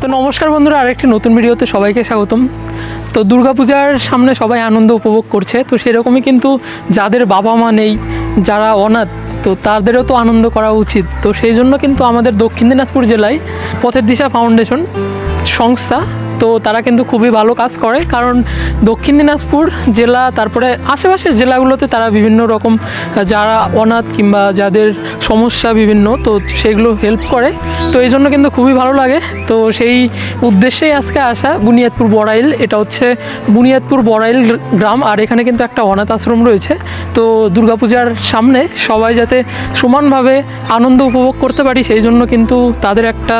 তো নমস্কার বন্ধুরা, আরেকটি নতুন ভিডিওতে সবাইকে স্বাগতম। তো দুর্গাপূজার সামনে সবাই আনন্দ উপভোগ করছে, তো সেরকমই কিন্তু যাদের বাবা মা নেই, যারা অনাথ, তো তাদেরও তো আনন্দ করা উচিত। তো সেই জন্য কিন্তু আমাদের দক্ষিণ দিনাজপুর জেলায় পথের দিশা ফাউন্ডেশন সংস্থা তো তারা কিন্তু খুবই ভালো কাজ করে। কারণ দক্ষিণ দিনাজপুর জেলা, তারপরে আশেপাশের জেলাগুলোতে তারা বিভিন্ন রকম, যারা অনাথ কিংবা যাদের সমস্যা বিভিন্ন, তো সেগুলো হেল্প করে। তো এই জন্য কিন্তু খুবই ভালো লাগে। তো সেই উদ্দেশ্যেই আজকে আসা বুনিয়াদপুর বড়াইল। এটা হচ্ছে বুনিয়াদপুর বড়াইল গ্রাম, আর এখানে কিন্তু একটা অনাথ আশ্রম রয়েছে। তো দুর্গাপূজার সামনে সবাই যাতে সমানভাবে আনন্দ উপভোগ করতে পারি, সেই জন্য কিন্তু তাদের একটা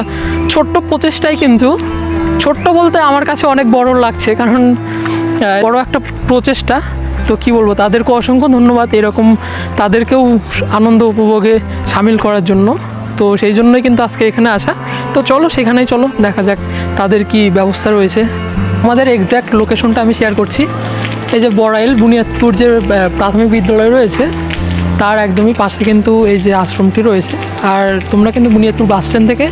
ছোট্ট প্রচেষ্টাই কিন্তু ছোট্ট বলতে আমার কাছে অনেক বড় লাগছে, কারণ বড় একটা প্রচেষ্টা। তো কি বলব তাদেরকে অসংখ্য ধন্যবাদ এরকম তাদেরকেও আনন্দ উপভোগে সামিল করার জন্য। তো সেই জন্যই কিন্তু আজকে এখানে আসা। তো চলো সেখানেই চলো, দেখা যাক তাদের কি ব্যবস্থা রয়েছে। আমাদের এক্স্যাক্ট লোকেশনটা আমি শেয়ার করছি। এই যে বড়াইল বুনিয়াদপুর যে প্রাথমিক বিদ্যালয় রয়েছে, তার একদমই পাশে কিন্তু এই যে আশ্রমটি রয়েছে। আর তোমরা কিন্তু বুনিয়াদপুর বাস স্ট্যান্ড থেকে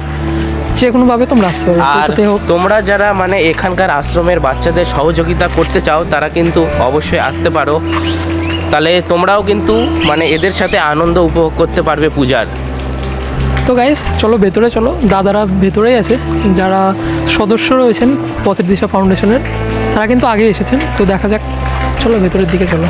যে কোনোভাবে তোমরা আসতে পারো। আর তোমরা যারা মানে এখানকার আশ্রমের বাচ্চাদের সহযোগিতা করতে চাও তারা কিন্তু অবশ্যই আসতে পারো। তাহলে তোমরাও কিন্তু মানে এদের সাথে আনন্দ উপভোগ করতে পারবে পূজার। তো গাইস চলো ভেতরে চলো। দাদারা ভেতরেই আছে। যারা সদস্য রয়েছেন পথের দিশা ফাউন্ডেশনের তারা কিন্তু আগে এসেছেন। তো দেখা যাক। চলো ভেতরের দিকে চলো।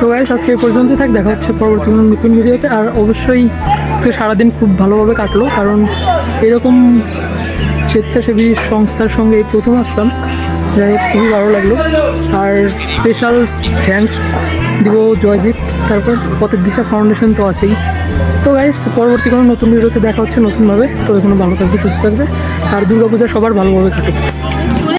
তো গাইস আজকে এই পর্যন্তই থাক, দেখা হচ্ছে পরবর্তী নতুন ভিডিওতে। আর অবশ্যই আজকে সারাদিন খুব ভালোভাবে কাটলো, কারণ এরকম স্বেচ্ছাসেবী সংস্থার সঙ্গে এই প্রথম আসলাম। যাই খুবই ভালো লাগল। আর স্পেশাল থ্যাংকস দিব জয়জিৎ। তারপর পথের দিশা ফাউন্ডেশন তো আছেই। তো গাইস পরবর্তী কোনো নতুন ভিডিওতে দেখা হচ্ছে নতুনভাবে। তো এখনও ভালো থাকবে, সুস্থ থাকবে। আর দুর্গাপূজা সবার ভালোভাবে কাটুক।